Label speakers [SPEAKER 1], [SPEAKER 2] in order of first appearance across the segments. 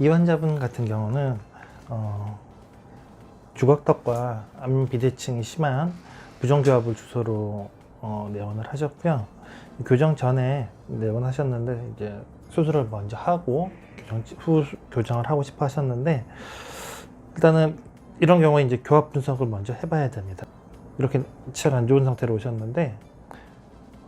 [SPEAKER 1] 이 환자분 같은 경우는 어, 주걱턱과 앞면 비대칭이 심한 부정교합을 주소로 어, 내원을 하셨고요. 교정 전에 내원하셨는데 이제 수술을 먼저 하고 교정 후 교정을 하고 싶어 하셨는데 일단은 이런 경우에 이제 교합 분석을 먼저 해봐야 됩니다. 이렇게 치아가 안 좋은 상태로 오셨는데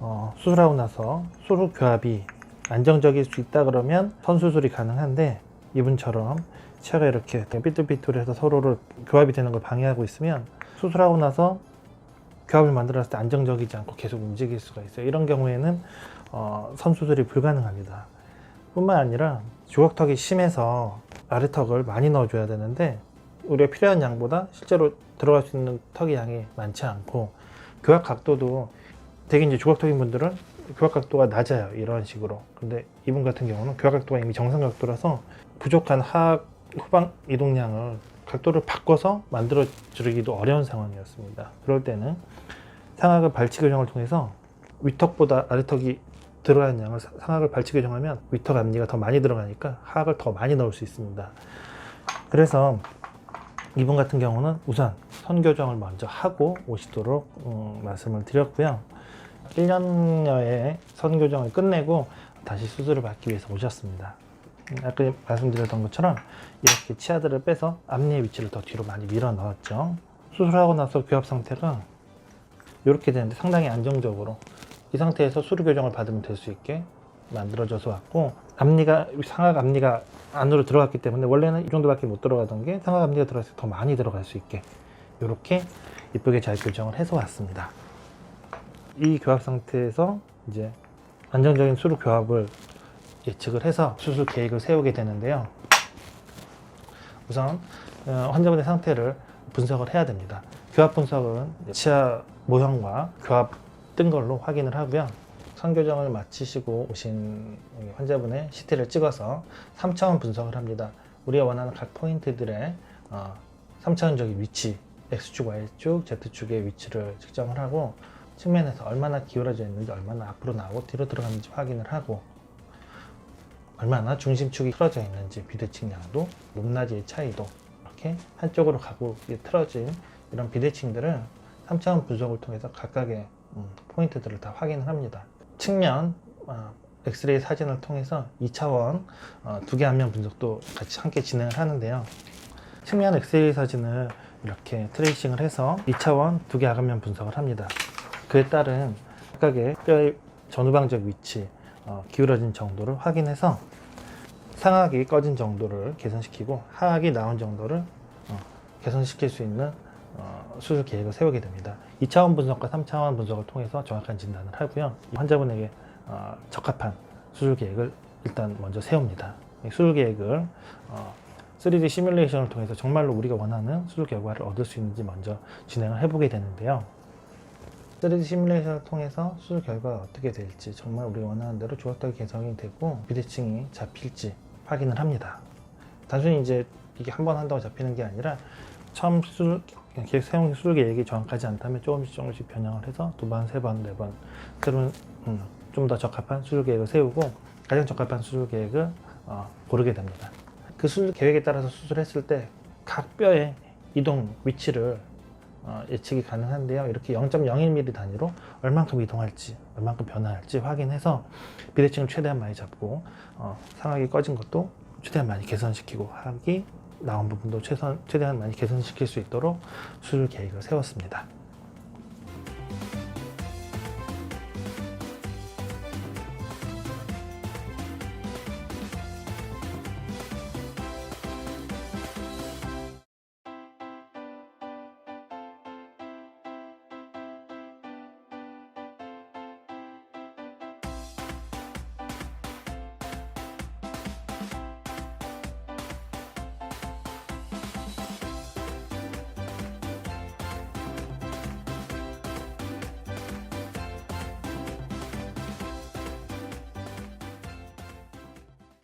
[SPEAKER 1] 어, 수술하고 나서 수술 교합이 안정적일 수 있다 그러면 선수술이 가능한데 이분처럼 치아가 이렇게 삐뚤삐뚤해서 서로를 교합이 되는 걸 방해하고 있으면 수술하고 나서 교합을 만들었을 때 안정적이지 않고 계속 움직일 수가 있어요. 이런 경우에는 어, 선수술이 불가능합니다. 뿐만 아니라 주걱턱이 심해서 아래턱을 많이 넣어줘야 되는데 우리가 필요한 양보다 실제로 들어갈 수 있는 턱의 양이 많지 않고 교합 각도도 되게 이제 주걱턱인 분들은 교합 각도가 낮아요. 이런 식으로. 근데 이분 같은 경우는 교합 각도가 이미 정상 각도라서 부족한 하악 후방 이동량을 각도를 바꿔서 만들어 주기도 어려운 상황이었습니다. 그럴 때는 상악을 발치 교정을 통해서 위턱보다 아래턱이 들어가는 양을 사- 상악을 발치 교정하면 위턱 앞니가 더 많이 들어가니까 하악을 더 많이 넣을 수 있습니다. 그래서 이분 같은 경우는 우선 선 교정을 먼저 하고 오시도록 음, 말씀을 드렸고요. 1년여의 선 교정을 끝내고 다시 수술을 받기 위해서 오셨습니다. 음, 아까 말씀드렸던 것처럼 이렇게 치아들을 빼서 앞니의 위치를 더 뒤로 많이 밀어 넣었죠. 수술하고 나서 교합 상태가 이렇게 되는데 상당히 안정적으로 이 상태에서 수루 교정을 받으면 될 수 있게 만들어져서 왔고 앞니가 상악 앞니가 안으로 들어갔기 때문에 원래는 이 정도밖에 못 들어가던 게 상악 앞니가 들어가서 더 많이 들어갈 수 있게 이렇게 이쁘게 잘 교정을 해서 왔습니다. 이 교합 상태에서 이제 안정적인 수루 교합을 예측을 해서 수술 계획을 세우게 되는데요. 우선 어, 환자분의 상태를 분석을 해야 됩니다. 교합 분석은 치아 모형과 교합 뜬 걸로 확인을 하고요. 선교정을 마치시고 오신 이 환자분의 CT를 찍어서 3차원 분석을 합니다. 우리가 원하는 각 포인트들의 어, 3차원적인 위치, X축, Y축, Z축의 위치를 측정을 하고 측면에서 얼마나 기울어져 있는지, 얼마나 앞으로 나오고 뒤로 들어가는지 확인을 하고 얼마나 중심축이 틀어져 있는지 비대칭량도 높낮이의 차이도 이렇게 한쪽으로 가고 틀어진 이런 비대칭들을 3차원 분석을 통해서 각각의 음, 포인트들을 다 확인을 합니다. 측면 어, 엑스레이 사진을 통해서 2차원 어, 두개 안면 분석도 같이 함께 진행을 하는데요. 측면 엑스레이 사진을 이렇게 트레이싱을 해서 2차원 두개 안면 분석을 합니다. 그에 따른 각각의 뼈의 전후방적 위치, 어, 기울어진 정도를 확인해서 상악이 꺼진 정도를 개선시키고 하악이 나온 정도를 어, 개선시킬 수 있는 어, 수술 계획을 세우게 됩니다. 2차원 분석과 3차원 분석을 통해서 정확한 진단을 하고요. 이 환자분에게 어, 적합한 수술 계획을 일단 먼저 세웁니다. 이 수술 계획을 어, 3D 시뮬레이션을 통해서 정말로 우리가 원하는 수술 결과를 얻을 수 있는지 먼저 진행을 해보게 되는데요. 3D 시뮬레이션을 통해서 수술 결과가 어떻게 될지 정말 우리가 원하는 대로 조각턱이 개성이 되고 비대칭이 잡힐지 확인을 합니다. 단순히 이제 이게 한 번 한다고 잡히는 게 아니라 처음 수술 계획 세운 수술 계획이 정확하지 않다면 조금씩 조금씩 변형을 해서 두 번, 세 번, 네 번, 새로운 음, 좀더 적합한 수술 계획을 세우고 가장 적합한 수술 계획을 어, 고르게 됩니다. 그 수술 계획에 따라서 수술했을 때 각 뼈의 이동 위치를 어, 예측이 가능한데요. 이렇게 0.01mm 단위로 얼만큼 이동할지, 얼만큼 변화할지 확인해서 비대칭을 최대한 많이 잡고 어, 상하게 꺼진 것도 최대한 많이 개선시키고 하기 나온 부분도 최선, 최대한 많이 개선시킬 수 있도록 수술 계획을 세웠습니다.